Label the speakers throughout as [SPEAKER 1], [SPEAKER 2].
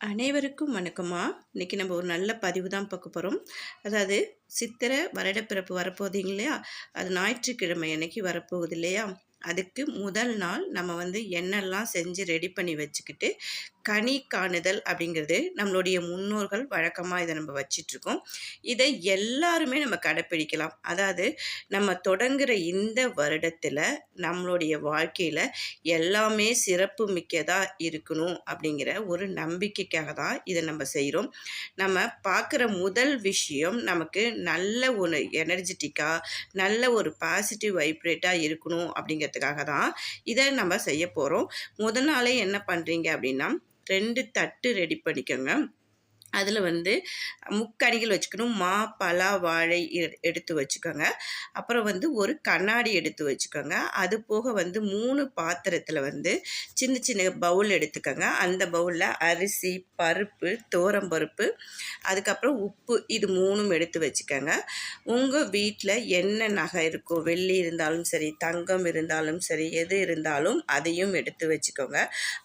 [SPEAKER 1] அனைவருக்கும் வணக்கம்மா. இன்றைக்கி நம்ம ஒரு நல்ல பதிவு தான் பார்க்க போகிறோம் அதாவது சித்திரை வருடப்பிறப்பு வரப்போகுது இல்லையா? அது ஞாயிற்றுக்கிழமை அன்னைக்கு வரப்போகுது இல்லையா? அதுக்கு முதல் நாள் நம்ம வந்து என்னெல்லாம் செஞ்சு ரெடி பண்ணி வச்சுக்கிட்டு கனி காணுதல் அப்படிங்கிறது நம்மளுடைய முன்னோர்கள் வழக்கமாக இதை நம்ம வச்சிட்ருக்கோம். இதை எல்லாருமே நம்ம கடைப்பிடிக்கலாம். அதாவது நம்ம தொடங்குகிற இந்த வருடத்தில் நம்மளுடைய வாழ்க்கையில் எல்லாமே சிறப்பு மிக்கதாக இருக்கணும் அப்படிங்கிற ஒரு நம்பிக்கைக்காக தான் இதை நம்ம செய்கிறோம் நம்ம பார்க்குற முதல் விஷயம் நமக்கு நல்ல ஒரு எனர்ஜெட்டிக்காக நல்ல ஒரு பாசிட்டிவ் வைப்ரேட்டாக இருக்கணும் அப்படிங்கிறதுக்காக தான் இதை நம்ம செய்ய போகிறோம் முதல் நாளே என்ன பண்ணுறீங்க அப்படின்னா ரெண்டு தட்டு ரெடி பண்ணிக்கோங்க. அதில் வந்து முக்கணிகள் வச்சுக்கணும். மா பலா வாழை எடுத்து வச்சுக்கோங்க. அப்புறம் வந்து ஒரு கண்ணாடி எடுத்து வச்சுக்கோங்க. அது போக வந்து மூணு பாத்திரத்தில் வந்து சின்ன சின்ன பவுல் எடுத்துக்கோங்க. அந்த பவுலில் அரிசி பருப்பு பருப்பு அதுக்கப்புறம் உப்பு இது மூணும் எடுத்து வச்சுக்கோங்க. உங்கள் வீட்டில் என்ன நகை இருக்கோ வெள்ளி இருந்தாலும் சரி தங்கம் இருந்தாலும் சரி எது இருந்தாலும் அதையும் எடுத்து வச்சுக்கோங்க.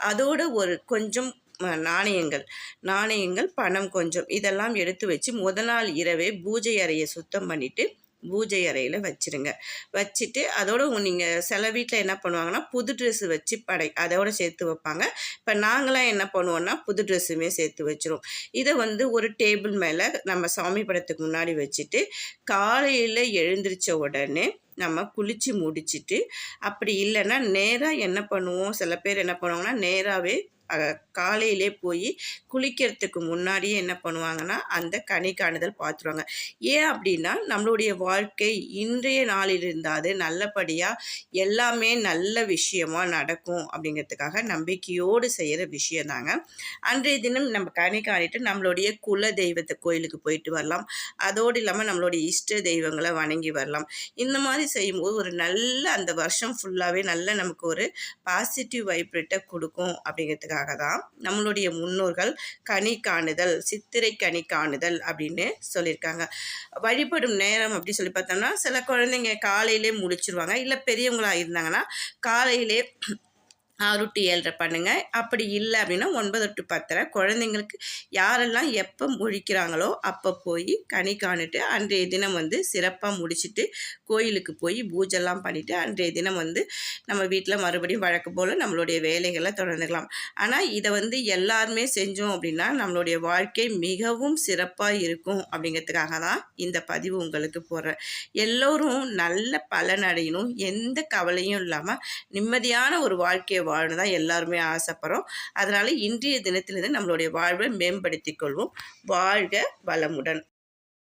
[SPEAKER 1] அதோட ஒரு கொஞ்சம் நாணயங்கள். நாணயங்கள் பணம் கொஞ்சம். இதெல்லாம் எடுத்து வச்சு முத நாள் இரவே பூஜை அறையை சுத்தம் பண்ணிவிட்டு பூஜை அறையில் வச்சுருங்க. வச்சுட்டு அதோடு நீங்கள் சில வீட்டில் என்ன பண்ணுவாங்கன்னா புது ட்ரெஸ்ஸு வச்சு படை அதோட சேர்த்து வைப்பாங்க. இப்போ நாங்களாம் என்ன பண்ணுவோன்னா புது ட்ரெஸ்ஸுமே சேர்த்து வச்சுருவோம். இதை வந்து ஒரு டேபிள் மேலே நம்ம சாமி படத்துக்கு முன்னாடி வச்சுட்டு காலையில் எழுந்திரிச்ச உடனே நம்ம குளித்து முடிச்சுட்டு அப்படி இல்லைன்னா நேராக என்ன பண்ணுவோம்? சில பேர் என்ன பண்ணுவாங்கன்னா நேராகவே காலையிலே போய் குளிக்கிறதுக்கு முன்னாடியே என்ன பண்ணுவாங்கன்னா அந்த கனி காணுதல் பார்த்துருவாங்க ஏன் அப்படின்னா நம்மளுடைய வாழ்க்கை இன்றைய நாளில் இருந்தாது நல்லபடியாக எல்லாமே நல்ல விஷயமாக நடக்கும் அப்படிங்கிறதுக்காக நம்பிக்கையோடு செய்கிற விஷயம் தாங்க அன்றைய தினம் நம்ம கனி காணிட்டு நம்மளுடைய குல தெய்வத்தை கோயிலுக்கு போயிட்டு வரலாம். அதோடு இல்லாமல் நம்மளுடைய இஷ்ட தெய்வங்களை வணங்கி வரலாம். இந்த மாதிரி செய்யும்போது ஒரு நல்ல அந்த வருஷம் ஃபுல்லாகவே நல்ல நமக்கு ஒரு பாசிட்டிவ் வைப்ரேட்டை கொடுக்கும் அப்படிங்கிறதுக்காக என்பதற்காக தான் நம்மளுடைய முன்னோர்கள் கனி காணுதல் சித்திரை கனி காணுதல் அப்படின்னு சொல்லியிருக்காங்க. வழிபடும் நேரம் அப்படி சொல்லி பார்த்தோம்னா சில குழந்தைங்க காலையிலே முடிச்சிருவாங்க இல்லை பெரியவங்களாக இருந்தாங்கன்னா காலையிலே ஆறு டு ஏழரை பண்ணுங்கள் அப்படி இல்லை அப்படின்னா ஒன்பது டு பத்தரை. குழந்தைங்களுக்கு யாரெல்லாம் எப்போ முழிக்கிறாங்களோ அப்போ போய் கனி காணிட்டு அன்றைய தினம் வந்து சிறப்பாக முடிச்சுட்டு கோயிலுக்கு போய் பூஜைலாம் பண்ணிவிட்டு அன்றைய தினம் வந்து நம்ம வீட்டில் மறுபடியும் வழக்கு போல் நம்மளுடைய வேலைகளை தொடர்ந்துக்கலாம். ஆனால் இதை வந்து எல்லாருமே செஞ்சோம் அப்படின்னா நம்மளுடைய வாழ்க்கை மிகவும் சிறப்பாக இருக்கும் அப்படிங்கிறதுக்காக தான் இந்த பதிவு உங்களுக்கு போடுறேன். எல்லோரும் நல்ல பலன் அடையணும் எந்த கவலையும் இல்லாமல் நிம்மதியான ஒரு வாழ்க்கையை வாழணும் தான் எல்லாருமே ஆசைப்படுறோம். அதனால் இன்றைய தினத்திலிருந்து நம்மளுடைய வாழ்வை மேம்படுத்தி கொள்வோம். வாழ்க வளமுடன்.